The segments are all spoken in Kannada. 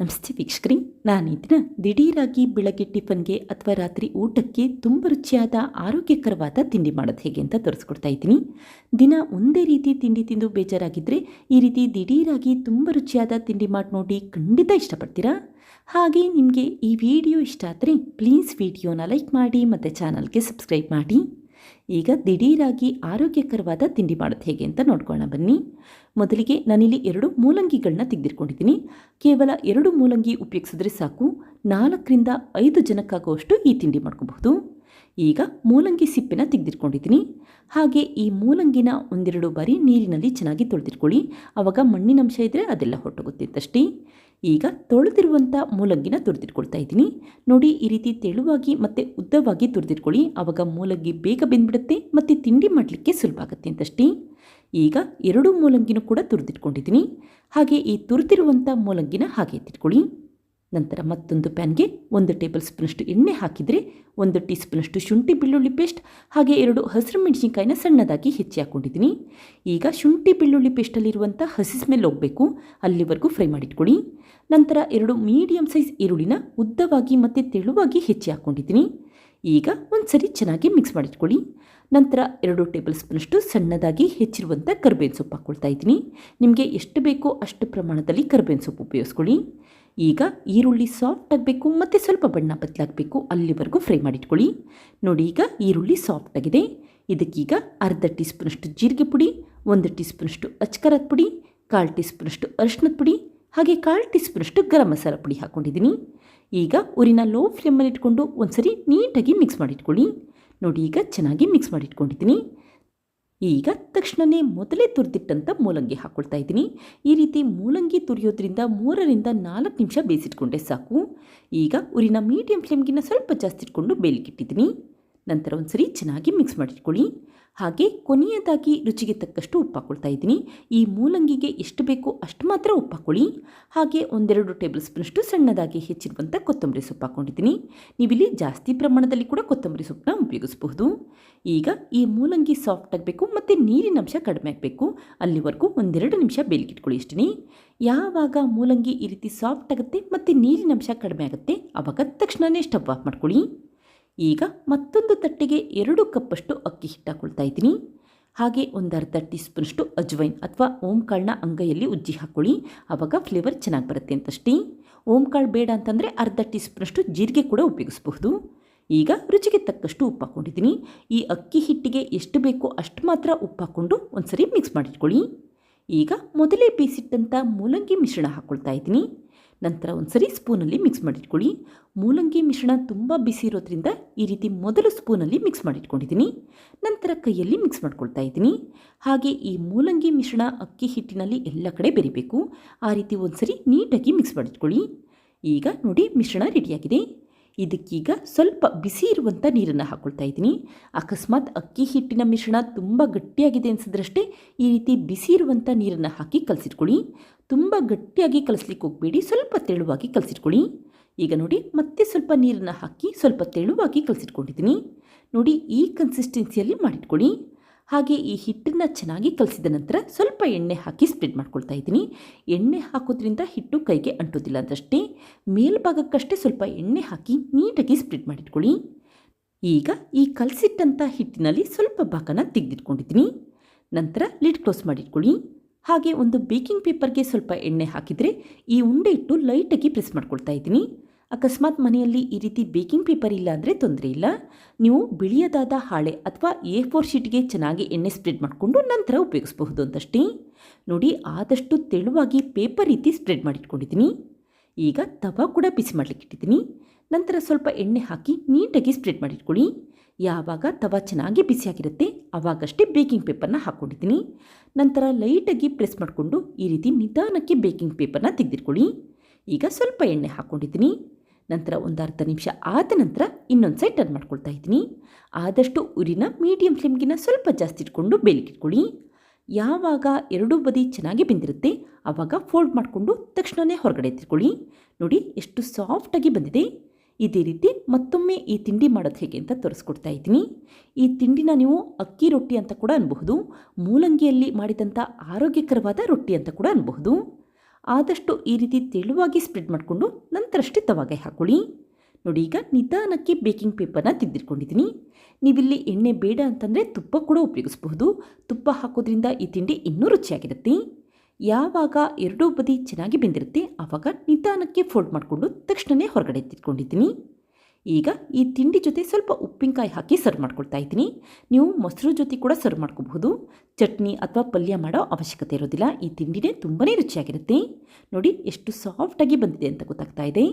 ನಮಸ್ತೆ ವೀಕ್ಷಕರಿ, ನಾನು ಇದನ್ನ ದಿಢೀರಾಗಿ ಬೆಳಗ್ಗೆ ಟಿಫನ್ಗೆ ಅಥವಾ ರಾತ್ರಿ ಊಟಕ್ಕೆ ತುಂಬ ರುಚಿಯಾದ, ಆರೋಗ್ಯಕರವಾದ ತಿಂಡಿ ಮಾಡೋದು ಹೇಗೆ ಅಂತ ತೋರಿಸ್ಕೊಡ್ತಾ ಇದ್ದೀನಿ. ದಿನ ಒಂದೇ ರೀತಿ ತಿಂಡಿ ತಿಂದು ಬೇಜಾರಾಗಿದ್ದರೆ ಈ ರೀತಿ ದಿಢೀರಾಗಿ ತುಂಬ ರುಚಿಯಾದ ತಿಂಡಿ ಮಾಡಿ ನೋಡಿ ಖಂಡಿತ ಇಷ್ಟಪಡ್ತೀರಾ? ಹಾಗೆ ನಿಮಗೆ ಈ ವಿಡಿಯೋ ಇಷ್ಟ ಆದರೆ ಪ್ಲೀಸ್ ವಿಡಿಯೋನ ಲೈಕ್ ಮಾಡಿ, ಮತ್ತು ಚಾನಲ್ಗೆ ಸಬ್ಸ್ಕ್ರೈಬ್ ಮಾಡಿ. ಈಗ ದಿಢೀರಾಗಿ ಆರೋಗ್ಯಕರವಾದ ತಿಂಡಿ ಮಾಡೋದು ಹೇಗೆ ಅಂತ ನೋಡ್ಕೊಳ್ಳೋಣ ಬನ್ನಿ. ಮೊದಲಿಗೆ ನಾನಿಲ್ಲಿ ಎರಡು ಮೂಲಂಗಿಗಳನ್ನ ತೆಗೆದಿಟ್ಕೊಂಡಿದ್ದೀನಿ. ಕೇವಲ ಎರಡು ಮೂಲಂಗಿ ಉಪಯೋಗಿಸಿದ್ರೆ ಸಾಕು. ನಾಲ್ಕರಿಂದ ಐದು ಜನಕ್ಕಾಗುವಷ್ಟು ಈ ತಿಂಡಿ ಮಾಡ್ಕೋಬಹುದು. ಈಗ ಮೂಲಂಗಿ ಸಿಪ್ಪೆನ ತೆಗೆದಿಟ್ಕೊಂಡಿದ್ದೀನಿ. ಹಾಗೆ ಈ ಮೂಲಂಗಿನ ಒಂದೆರಡು ಬಾರಿ ನೀರಿನಲ್ಲಿ ಚೆನ್ನಾಗಿ ತೊಳೆದಿಟ್ಕೊಳ್ಳಿ. ಆವಾಗ ಮಣ್ಣಿನಂಶ ಇದ್ದರೆ ಅದೆಲ್ಲ ಹೊರಟೋಗುತ್ತೆ ಅಂತಷ್ಟೇ. ಈಗ ತೊಳೆದಿರುವಂಥ ಮೂಲಂಗಿನ ತುರಿದಿಟ್ಕೊಳ್ತಾ ಇದ್ದೀನಿ. ನೋಡಿ, ಈ ರೀತಿ ತೆಳುವಾಗಿ ಮತ್ತು ಉದ್ದವಾಗಿ ತುರಿದಿಟ್ಕೊಳ್ಳಿ. ಆವಾಗ ಮೂಲಂಗಿ ಬೇಗ ಬೆಂದ್ಬಿಡುತ್ತೆ ಮತ್ತು ತಿಂಡಿ ಮಾಡಲಿಕ್ಕೆ ಸುಲಭ ಆಗುತ್ತೆ ಅಂತಷ್ಟೇ. ಈಗ ಎರಡು ಮೂಲಂಗಿನೂ ಕೂಡ ತುರಿದಿಟ್ಕೊಂಡಿದ್ದೀನಿ. ಹಾಗೆ ಈ ತುರಿದಿರುವಂಥ ಮೂಲಂಗಿನ ಹಾಗೆ ಎತ್ತಿಟ್ಕೊಳ್ಳಿ. ನಂತರ ಮತ್ತೊಂದು ಪ್ಯಾನ್ಗೆ ಒಂದು ಟೇಬಲ್ ಸ್ಪೂನಷ್ಟು ಎಣ್ಣೆ ಹಾಕಿದರೆ ಒಂದು ಟೀ ಸ್ಪೂನಷ್ಟು ಶುಂಠಿ ಬೆಳ್ಳುಳ್ಳಿ ಪೇಸ್ಟ್, ಹಾಗೆ ಎರಡು ಹಸಿರು ಮೆಣಸಿನ್ಕಾಯಿನ ಸಣ್ಣದಾಗಿ ಹೆಚ್ಚಿ ಹಾಕ್ಕೊಂಡಿದ್ದೀನಿ ಈಗ ಶುಂಠಿ ಬೆಳ್ಳುಳ್ಳಿ ಪೇಸ್ಟಲ್ಲಿರುವಂಥ ಹಸಿ ಸ್ಮೆಲ್ ಹೋಗಬೇಕು. ಅಲ್ಲಿವರೆಗೂ ಫ್ರೈ ಮಾಡಿಟ್ಕೊಳ್ಳಿ. ನಂತರ ಎರಡು ಮೀಡಿಯಂ ಸೈಜ್ ಈರುಳ್ಳಿನ ಉದ್ದವಾಗಿ ಮತ್ತು ತೆಳುವಾಗಿ ಹೆಚ್ಚಿ ಹಾಕ್ಕೊಂಡಿದ್ದೀನಿ ಈಗ ಒಂದು ಸರಿ ಚೆನ್ನಾಗಿ ಮಿಕ್ಸ್ ಮಾಡಿಟ್ಕೊಳ್ಳಿ. ನಂತರ ಎರಡು ಟೇಬಲ್ ಸ್ಪೂನಷ್ಟು ಸಣ್ಣದಾಗಿ ಹೆಚ್ಚಿರುವಂಥ ಕರ್ಬೇವಿನ ಸೊಪ್ಪು ಹಾಕ್ಕೊಳ್ತಾ ಇದ್ದೀನಿ. ನಿಮಗೆ ಎಷ್ಟು ಬೇಕೋ ಅಷ್ಟು ಪ್ರಮಾಣದಲ್ಲಿ ಕರ್ಬೇವಿನ ಸೊಪ್ಪು ಉಪಯೋಗಿಸ್ಕೊಳ್ಳಿ. ಈಗ ಈರುಳ್ಳಿ ಸಾಫ್ಟ್ ಆಗಬೇಕು ಮತ್ತು ಸ್ವಲ್ಪ ಬಣ್ಣ ಬದಲಾಗಬೇಕು ಅಲ್ಲಿವರೆಗೂ ಫ್ರೈ ಮಾಡಿಟ್ಕೊಳ್ಳಿ. ನೋಡಿ ಈಗ ಈರುಳ್ಳಿ ಸಾಫ್ಟ್ ಆಗಿದೆ. ಇದಕ್ಕೀಗ ಅರ್ಧ ಟೀ ಸ್ಪೂನಷ್ಟು ಜೀರಿಗೆ ಪುಡಿ, ಒಂದು ಟೀ ಸ್ಪೂನಷ್ಟು ಅಚ್ಕರದ ಪುಡಿ, ಕಾಲು ಟೀ ಸ್ಪೂನಷ್ಟು ಅರಿಶಿನದ ಪುಡಿ, ಹಾಗೆ ಕಾಲು ಟೀ ಸ್ಪೂನಷ್ಟು ಗರಂ ಮಸಾಲ ಪುಡಿ ಹಾಕ್ಕೊಂಡಿದ್ದೀನಿ. ಈಗ ಊರಿನ ಲೋ ಫ್ಲೇಮಲ್ಲಿ ಇಟ್ಕೊಂಡು ಒಂದು ಸರಿ ನೀಟಾಗಿ ಮಿಕ್ಸ್ ಮಾಡಿಟ್ಕೊಳ್ಳಿ. ನೋಡಿ ಈಗ ಚೆನ್ನಾಗಿ ಮಿಕ್ಸ್ ಮಾಡಿಟ್ಕೊಂಡಿದ್ದೀನಿ. ಈಗ ತಕ್ಷಣನೇ ಮೊದಲೇ ತುರಿದಿಟ್ಟಂಥ ಮೂಲಂಗಿ ಹಾಕ್ಕೊಳ್ತಾ ಇದ್ದೀನಿ. ಈ ರೀತಿ ಮೂಲಂಗಿ ತುರಿಯೋದ್ರಿಂದ ಮೂರರಿಂದ ನಾಲ್ಕು ನಿಮಿಷ ಬೇಯಿಸಿಟ್ಕೊಂಡೆ ಸಾಕು. ಈಗ ಉರಿನ ಮೀಡಿಯಂ ಫ್ಲೇಮ್ಗಿನ ಸ್ವಲ್ಪ ಜಾಸ್ತಿ ಇಟ್ಕೊಂಡು ಬೇಲಿಕ್ಕಿಟ್ಟಿದ್ದೀನಿ ನಂತರ ಒಂದ್ಸರಿ ಚೆನ್ನಾಗಿ ಮಿಕ್ಸ್ ಮಾಡಿಟ್ಕೊಳ್ಳಿ. ಹಾಗೆ ಕೊನೆಯದಾಗಿ ರುಚಿಗೆ ತಕ್ಕಷ್ಟು ಉಪ್ಪು ಹಾಕೊಳ್ತಾ ಇದ್ದೀನಿ. ಈ ಮೂಲಂಗಿಗೆ ಎಷ್ಟು ಬೇಕೋ ಅಷ್ಟು ಮಾತ್ರ ಉಪ್ಪು ಹಾಕ್ಕೊಳ್ಳಿ ಹಾಗೆ ಒಂದೆರಡು ಟೇಬಲ್ ಸ್ಪೂನಷ್ಟು ಸಣ್ಣದಾಗಿ ಹೆಚ್ಚಿರುವಂಥ ಕೊತ್ತಂಬರಿ ಸೊಪ್ಪು ಹಾಕ್ಕೊಂಡಿದ್ದೀನಿ ನೀವಿಲ್ಲಿ ಜಾಸ್ತಿ ಪ್ರಮಾಣದಲ್ಲಿ ಕೂಡ ಕೊತ್ತಂಬರಿ ಸೊಪ್ಪನ್ನ ಉಪಯೋಗಿಸಬಹುದು. ಈಗ ಈ ಮೂಲಂಗಿ ಸಾಫ್ಟ್ ಆಗಬೇಕು ಮತ್ತು ನೀರಿನ ಅಂಶ ಕಡಿಮೆ ಆಗಬೇಕು. ಅಲ್ಲಿವರೆಗೂ ಒಂದೆರಡು ನಿಮಿಷ ಬೇಲಿಗಿಟ್ಕೊಳ್ಳಿ ಇಷ್ಟೇ ಯಾವಾಗ ಮೂಲಂಗಿ ಈ ರೀತಿ ಸಾಫ್ಟ್ ಆಗುತ್ತೆ ಮತ್ತು ನೀರಿನ ಅಂಶ ಕಡಿಮೆ ಆಗುತ್ತೆ ಆವಾಗ ತಕ್ಷಣವೇ ಸ್ಟವ್ ಆಫ್ ಮಾಡ್ಕೊಳ್ಳಿ. ಈಗ ಮತ್ತೊಂದು ತಟ್ಟೆಗೆ ಎರಡು ಕಪ್ಪಷ್ಟು ಅಕ್ಕಿ ಹಿಟ್ಟು ಹಾಕ್ಕೊಳ್ತಾ ಇದ್ದೀನಿ. ಹಾಗೆ ಒಂದು ಅರ್ಧ ಟೀ ಸ್ಪೂನಷ್ಟು ಅಜ್ವೈನ್ ಅಥವಾ ಓಂಕಾಳನ್ನ ಅಂಗೈಯಲ್ಲಿ ಉಜ್ಜಿ ಹಾಕ್ಕೊಳ್ಳಿ ಆವಾಗ ಫ್ಲೇವರ್ ಚೆನ್ನಾಗಿ ಬರುತ್ತೆ ಅಂತಷ್ಟೇ. ಓಂಕಾಳು ಬೇಡ ಅಂತಂದರೆ ಅರ್ಧ ಟೀ ಸ್ಪೂನಷ್ಟು ಜೀರಿಗೆ ಕೂಡ ಉಪಯೋಗಿಸಬಹುದು. ಈಗ ರುಚಿಗೆ ತಕ್ಕಷ್ಟು ಉಪ್ಪು ಹಾಕ್ಕೊಂಡಿದ್ದೀನಿ ಈ ಅಕ್ಕಿ ಹಿಟ್ಟಿಗೆ ಎಷ್ಟು ಬೇಕೋ ಅಷ್ಟು ಮಾತ್ರ ಉಪ್ಪು ಹಾಕ್ಕೊಂಡು ಒಂದ್ಸರಿ ಮಿಕ್ಸ್ ಮಾಡಿಟ್ಕೊಳ್ಳಿ. ಈಗ ಮೊದಲೇ ಬೇಯಿಸಿಟ್ಟಂಥ ಮೂಲಂಗಿ ಮಿಶ್ರಣ ಹಾಕ್ಕೊಳ್ತಾ ಇದ್ದೀನಿ. ನಂತರ ಒಂದ್ಸರಿ ಸ್ಪೂನಲ್ಲಿ ಮಿಕ್ಸ್ ಮಾಡಿಟ್ಕೊಳ್ಳಿ. ಮೂಲಂಗಿ ಮಿಶ್ರಣ ತುಂಬ ಬಿಸಿ ಇರೋದ್ರಿಂದ ಈ ರೀತಿ ಮೊದಲು ಸ್ಪೂನಲ್ಲಿ ಮಿಕ್ಸ್ ಮಾಡಿಟ್ಕೊಂಡಿದ್ದೀನಿ. ನಂತರ ಕೈಯಲ್ಲಿ ಮಿಕ್ಸ್ ಮಾಡ್ಕೊಳ್ತಾ ಇದ್ದೀನಿ. ಹಾಗೆ ಈ ಮೂಲಂಗಿ ಮಿಶ್ರಣ ಅಕ್ಕಿ ಹಿಟ್ಟಿನಲ್ಲಿ ಎಲ್ಲ ಕಡೆ ಬೆರಿಬೇಕು. ಆ ರೀತಿ ಒಂದು ಸರಿ ನೀಟಾಗಿ ಮಿಕ್ಸ್ ಮಾಡಿಟ್ಕೊಳ್ಳಿ. ಈಗ ನೋಡಿ ಮಿಶ್ರಣ ರೆಡಿಯಾಗಿದೆ ಇದಕ್ಕೀಗ ಸ್ವಲ್ಪ ಬಿಸಿ ಇರುವಂಥ ನೀರನ್ನು ಹಾಕ್ಕೊಳ್ತಾ ಇದ್ದೀನಿ. ಅಕಸ್ಮಾತ್ ಅಕ್ಕಿ ಹಿಟ್ಟಿನ ಮಿಶ್ರಣ ತುಂಬ ಗಟ್ಟಿಯಾಗಿದೆ ಅನಿಸಿದ್ರಷ್ಟೇ ಈ ರೀತಿ ಬಿಸಿ ಇರುವಂಥ ನೀರನ್ನು ಹಾಕಿ ಕಲಸಿಟ್ಕೊಳ್ಳಿ. ತುಂಬ ಗಟ್ಟಿಯಾಗಿ ಕಲಿಸ್ಲಿಕ್ಕೆ ಹೋಗಬೇಡಿ, ಸ್ವಲ್ಪ ತೆಳುವಾಗಿ ಕಲಸಿಟ್ಕೊಳ್ಳಿ. ಈಗ ನೋಡಿ, ಮತ್ತೆ ಸ್ವಲ್ಪ ನೀರನ್ನು ಹಾಕಿ ಸ್ವಲ್ಪ ತೆಳುವಾಗಿ ಕಲಸಿಟ್ಕೊಂಡಿದ್ದೀನಿ. ನೋಡಿ, ಈ ಕನ್ಸಿಸ್ಟೆನ್ಸಿಯಲ್ಲಿ ಮಾಡಿಟ್ಕೊಳ್ಳಿ. ಹಾಗೆ ಈ ಹಿಟ್ಟನ್ನ ಚೆನ್ನಾಗಿ ಕಲಸಿದ ನಂತರ ಸ್ವಲ್ಪ ಎಣ್ಣೆ ಹಾಕಿ ಸ್ಪ್ರೆಡ್ ಮಾಡ್ಕೊಳ್ತಾ ಇದ್ದೀನಿ. ಎಣ್ಣೆ ಹಾಕೋದ್ರಿಂದ ಹಿಟ್ಟು ಕೈಗೆ ಅಂಟೋದಿಲ್ಲ ಅಂತಷ್ಟೇ ಮೇಲ್ಭಾಗಕ್ಕಷ್ಟೇ ಸ್ವಲ್ಪ ಎಣ್ಣೆ ಹಾಕಿ ನೀಟಾಗಿ ಸ್ಪ್ರೆಡ್ ಮಾಡಿಟ್ಕೊಳ್ಳಿ. ಈಗ ಈ ಕಲಸಿಟ್ಟಂಥ ಹಿಟ್ಟಿನಲ್ಲಿ ಸ್ವಲ್ಪ ಭಾಗನ ತೆಗೆದಿಟ್ಕೊಂಡಿದ್ದೀನಿ. ನಂತರ ಲಿಡ್ ಕ್ಲೋಸ್ ಮಾಡಿಟ್ಕೊಳ್ಳಿ. ಹಾಗೆ ಒಂದು ಬೇಕಿಂಗ್ ಪೇಪರ್ಗೆ ಸ್ವಲ್ಪ ಎಣ್ಣೆ ಹಾಕಿದರೆ ಈ ಉಂಡೆ ಇಟ್ಟು ಲೈಟಾಗಿ ಪ್ರೆಸ್ ಮಾಡ್ಕೊಳ್ತಾ ಇದ್ದೀನಿ. ಅಕಸ್ಮಾತ್ ಮನೆಯಲ್ಲಿ ಈ ರೀತಿ ಬೇಕಿಂಗ್ ಪೇಪರ್ ಇಲ್ಲ ಅಂದರೆ ತೊಂದರೆ ಇಲ್ಲ. ನೀವು ಬಿಳಿಯದಾದ ಹಾಳೆ ಅಥವಾ ಎ ಫೋರ್ ಶೀಟ್ಗೆ ಚೆನ್ನಾಗಿ ಎಣ್ಣೆ ಸ್ಪ್ರೆಡ್ ಮಾಡಿಕೊಂಡು ನಂತರ ಉಪಯೋಗಿಸಬಹುದು ಅಂತಷ್ಟೇ. ನೋಡಿ, ಆದಷ್ಟು ತೆಳುವಾಗಿ ಪೇಪರ್ ರೀತಿ ಸ್ಪ್ರೆಡ್ ಮಾಡಿಟ್ಕೊಂಡಿದ್ದೀನಿ. ಈಗ ತವಾ ಕೂಡ ಬಿಸಿ ಮಾಡಲಿಕ್ಕೆ ಇಟ್ಟಿದ್ದೀನಿ. ನಂತರ ಸ್ವಲ್ಪ ಎಣ್ಣೆ ಹಾಕಿ ನೀಟಾಗಿ ಸ್ಪ್ರೆಡ್ ಮಾಡಿಟ್ಕೊಳ್ಳಿ. ಯಾವಾಗ ತವಾ ಚೆನ್ನಾಗಿ ಬಿಸಿಯಾಗಿರುತ್ತೆ ಆವಾಗಷ್ಟೇ ಬೇಕಿಂಗ್ ಪೇಪರ್ನ ಹಾಕ್ಕೊಂಡಿದ್ದೀನಿ ನಂತರ ಲೈಟಾಗಿ ಪ್ರೆಸ್ ಮಾಡಿಕೊಂಡು ಈ ರೀತಿ ನಿಧಾನಕ್ಕೆ ಬೇಕಿಂಗ್ ಪೇಪರ್ನ ತೆಗೆದಿಟ್ಕೊಳ್ಳಿ. ಈಗ ಸ್ವಲ್ಪ ಎಣ್ಣೆ ಹಾಕ್ಕೊಂಡಿದ್ದೀನಿ ನಂತರ ಒಂದು ಅರ್ಧ ನಿಮಿಷ ಆದ ನಂತರ ಇನ್ನೊಂದು ಸೈಡ್ ಟರ್ನ್ ಮಾಡ್ಕೊಳ್ತಾ ಇದ್ದೀನಿ. ಆದಷ್ಟು ಉರಿನ ಮೀಡಿಯಮ್ ಫ್ಲೇಮ್ಗಿನ ಸ್ವಲ್ಪ ಜಾಸ್ತಿ ಇಟ್ಕೊಂಡು ಬೇಲಿಗಿಟ್ಕೊಳ್ಳಿ ಯಾವಾಗ ಎರಡೂ ಬದಿ ಚೆನ್ನಾಗಿ ಬೆಂದಿರುತ್ತೆ ಆವಾಗ ಫೋಲ್ಡ್ ಮಾಡಿಕೊಂಡು ತಕ್ಷಣವೇ ಹೊರಗಡೆ ಎತ್ತಿಟ್ಕೊಳ್ಳಿ. ನೋಡಿ ಎಷ್ಟು ಸಾಫ್ಟಾಗಿ ಬಂದಿದೆ. ಇದೇ ರೀತಿ ಮತ್ತೊಮ್ಮೆ ಈ ತಿಂಡಿ ಮಾಡೋದು ಹೇಗೆ ಅಂತ ತೋರಿಸ್ಕೊಡ್ತಾ ಇದ್ದೀನಿ. ಈ ತಿಂಡಿನ ನೀವು ಅಕ್ಕಿ ರೊಟ್ಟಿ ಅಂತ ಕೂಡ ಅನ್ಬಹುದು. ಮೂಲಂಗಿಯಲ್ಲಿ ಮಾಡಿದಂಥ ಆರೋಗ್ಯಕರವಾದ ರೊಟ್ಟಿ ಅಂತ ಕೂಡ ಅನ್ಬಹುದು. ಆದಷ್ಟು ಈ ರೀತಿ ತೆಳುವಾಗಿ ಸ್ಪ್ರೆಡ್ ಮಾಡಿಕೊಂಡು ನಂತರಷ್ಟೇ ತವಾಗೆ ಹಾಕೊಳ್ಳಿ. ನೋಡಿ, ಈಗ ನಿಧಾನಕ್ಕೆ ಬೇಕಿಂಗ್ ಪೇಪರ್ನ ತೆಗೆದಿಟ್ಕೊಂಡಿದ್ದೀನಿ ನೀವಿಲ್ಲಿ ಎಣ್ಣೆ ಬೇಡ ಅಂತಂದರೆ ತುಪ್ಪ ಕೂಡ ಉಪಯೋಗಿಸಬಹುದು. ತುಪ್ಪ ಹಾಕೋದ್ರಿಂದ ಈ ತಿಂಡಿ ಇನ್ನೂ ರುಚಿಯಾಗಿರುತ್ತೆ. ಯಾವಾಗ ಎರಡೂ ಬದಿ ಚೆನ್ನಾಗಿ ಬೆಂದಿರುತ್ತೆ, ಆವಾಗ ನಿಧಾನಕ್ಕೆ ಫೋಲ್ಡ್ ಮಾಡಿಕೊಂಡು ತಕ್ಷಣವೇ ಹೊರಗಡೆ ಎತ್ತಿಟ್ಕೊಂಡಿದ್ದೀನಿ. ಈಗ ಈ ತಿಂಡಿ ಜೊತೆ ಸ್ವಲ್ಪ ಉಪ್ಪಿನಕಾಯಿ ಹಾಕಿ ಸರ್ವ್ ಮಾಡ್ಕೊಳ್ತಾ ಇದ್ದೀನಿ. ನೀವು ಮೊಸರು ಜೊತೆ ಕೂಡ ಸರ್ವ್ ಮಾಡ್ಕೋಬಹುದು. ಚಟ್ನಿ ಅಥವಾ ಪಲ್ಯ ಮಾಡೋ ಅವಶ್ಯಕತೆ ಇರೋದಿಲ್ಲ. ಈ ತಿಂಡಿನೇ ತುಂಬಾ ರುಚಿಯಾಗಿರುತ್ತೆ. ನೋಡಿ ಎಷ್ಟು ಸಾಫ್ಟಾಗಿ ಬಂದಿದೆ ಅಂತ ಗೊತ್ತಾಗ್ತಾ ಇದೆ.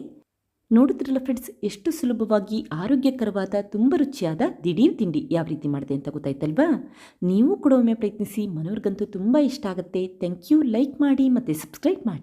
ನೋಡಿದ್ರಲ್ಲ ಫ್ರೆಂಡ್ಸ್ ಎಷ್ಟು ಸುಲಭವಾಗಿ ಆರೋಗ್ಯಕರವಾದ, ತುಂಬ ರುಚಿಯಾದ ದಿಢೀರ್ ತಿಂಡಿ ಯಾವ ರೀತಿ ಮಾಡಿದೆ ಅಂತ ಗೊತ್ತಾಯ್ತಲ್ವಾ? ನೀವು ಕೂಡ ಒಮ್ಮೆ ಪ್ರಯತ್ನಿಸಿ ಮನೋರ್ಗಂತೂ ತುಂಬ ಇಷ್ಟ ಆಗುತ್ತೆ. ಥ್ಯಾಂಕ್ ಯು ಲೈಕ್ ಮಾಡಿ ಮತ್ತು ಸಬ್ಸ್ಕ್ರೈಬ್ ಮಾಡಿ.